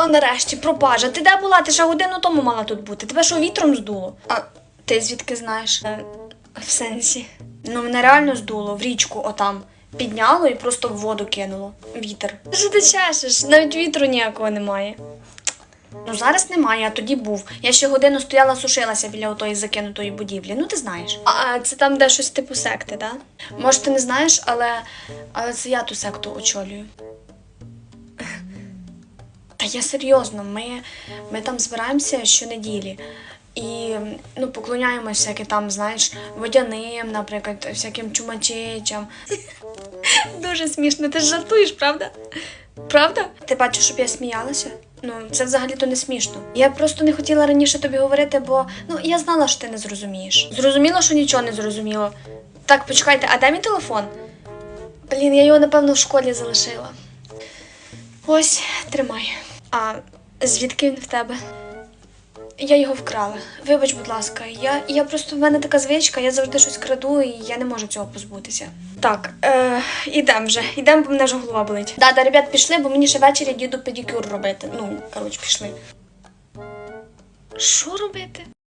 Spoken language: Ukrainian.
О, нарешті, пропажа. Ти де була? Ти ще годину тому мала тут бути. Тебе що вітром здуло? А ти звідки знаєш? Е, в сенсі. Ну, мене реально здуло в річку отам. Підняло і просто в воду кинуло. Вітер. Що ти чешеш? Навіть вітру ніякого немає. Ну зараз немає, а тоді був. Я ще годину стояла, сушилася біля отої закинутої будівлі. Ну ти знаєш. А це там де щось типу секти, так? Да? Може, ти не знаєш, але, але це я ту секту очолюю. Та я серйозно, ми, ми там збираємося щонеділі. І ну, поклоняємось всяким там, знаєш, водяним, наприклад, всяким чумачичам. Дуже смішно, ти ж жартуєш, правда? Правда? Ти бачиш, щоб я сміялася? Ну, це взагалі-то не смішно. Я просто не хотіла раніше тобі говорити, бо ну я знала, що ти не зрозумієш. Зрозуміло, що нічого не зрозуміло. Так, почекайте, а де мій телефон? Блін, я його напевно в школі залишила. Ось, тримай. А звідки він в тебе? Я його вкрала. Вибач, будь ласка, я, я просто в мене така звичка, я завжди щось краду, і я не можу цього позбутися. Так, е, ідемо вже, ідемо, бо мене вже голова болить. Да, да, ребят, пішли, бо мені ще ввечері діду педикюр робити. Ну, коротше, пішли. Що робити?